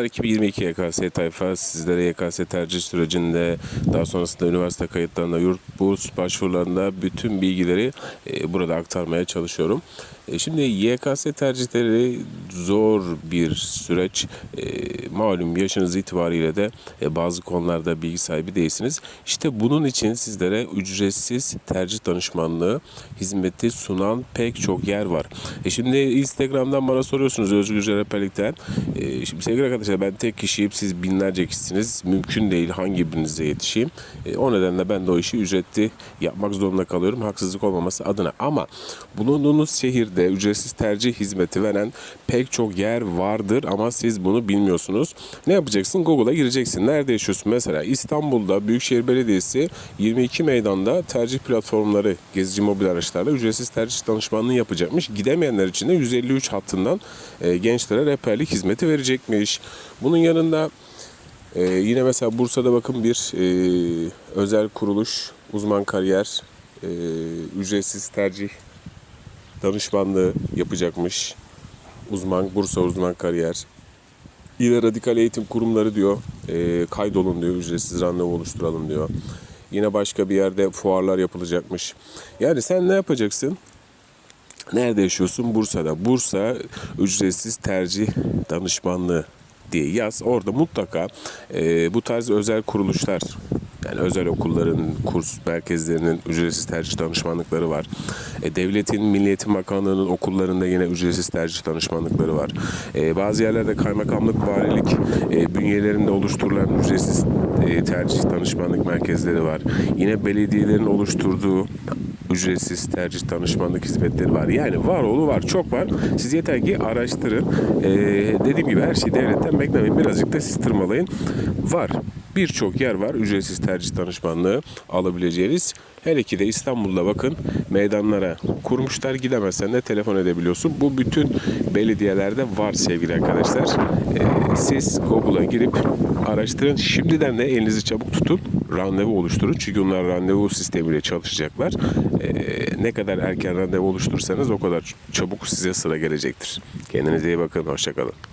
2022 YKS tayfa sizlere YKS tercih sürecinde daha sonrasında üniversite kayıtlarında yurt burs başvurularında bütün bilgileri e, burada aktarmaya çalışıyorum. E, şimdi YKS tercihleri zor bir süreç. E, malum yaşınız itibariyle de bazı konularda bilgi sahibi değilsiniz. İşte bunun için sizlere ücretsiz tercih danışmanlığı hizmeti sunan pek çok yer var. Şimdi Instagram'dan bana soruyorsunuz Özgürce Rehberlik'ten. E, şimdi sevgili arkadaşlar ben tek kişiyim siz binlerce kişisiniz. Mümkün değil hangi birinize yetişeyim. E, o nedenle ben de o işi ücretli yapmak zorunda kalıyorum. Haksızlık olmaması adına. Ama bulunduğunuz şehirde ücretsiz tercih hizmeti veren pek çok yer vardır ama siz bunu bilmiyorsunuz. Ne yapacaksın? Google'a gireceksin. Nerede yaşıyorsun? Mesela İstanbul'da Büyükşehir Belediyesi 22 meydanda tercih platformları gezici mobil araçlarla ücretsiz tercih danışmanlığı yapacakmış. Gidemeyenler için de 153 hattından e, gençlere rehberlik hizmeti verecekmiş. Bunun yanında e, yine mesela Bursa'da bakın bir e, özel kuruluş uzman kariyer e, ücretsiz tercih danışmanlığı yapacakmış. Uzman Bursa uzman kariyer. Yine radikal eğitim kurumları diyor e, kaydolun diyor ücretsiz randevu oluşturalım diyor. Yine başka bir yerde fuarlar yapılacakmış. Yani sen ne yapacaksın? Nerede yaşıyorsun? Bursa'da. Bursa ücretsiz tercih danışmanlığı diye yaz. Orada mutlaka e, bu tarz özel kuruluşlar yani özel okulların, kurs merkezlerinin ücretsiz tercih danışmanlıkları var. E, devletin, Milli Eğitim Bakanlığı'nın okullarında yine ücretsiz tercih danışmanlıkları var. E, bazı yerlerde kaymakamlık, valilik e, bünyelerinde oluşturulan ücretsiz e, tercih danışmanlık merkezleri var. Yine belediyelerin oluşturduğu ücretsiz tercih danışmanlık hizmetleri var. Yani var oğlu var çok var. Siz yeter ki araştırın. Ee, dediğim gibi her şeyi devletten beklemeyin. Birazcık da siz tırmalayın. Var. Birçok yer var ücretsiz tercih danışmanlığı alabileceğiniz. Hele ki de İstanbul'da bakın meydanlara kurmuşlar. Gidemezsen de telefon edebiliyorsun. Bu bütün belediyelerde var sevgili arkadaşlar. Ee, siz Google'a girip araştırın. Şimdiden de elinizi çabuk tutun. Randevu oluşturun. Çünkü onlar randevu sistemiyle çalışacaklar. Ee, ne kadar erken randevu oluşturursanız o kadar çabuk size sıra gelecektir. Kendinize iyi bakın. Hoşçakalın.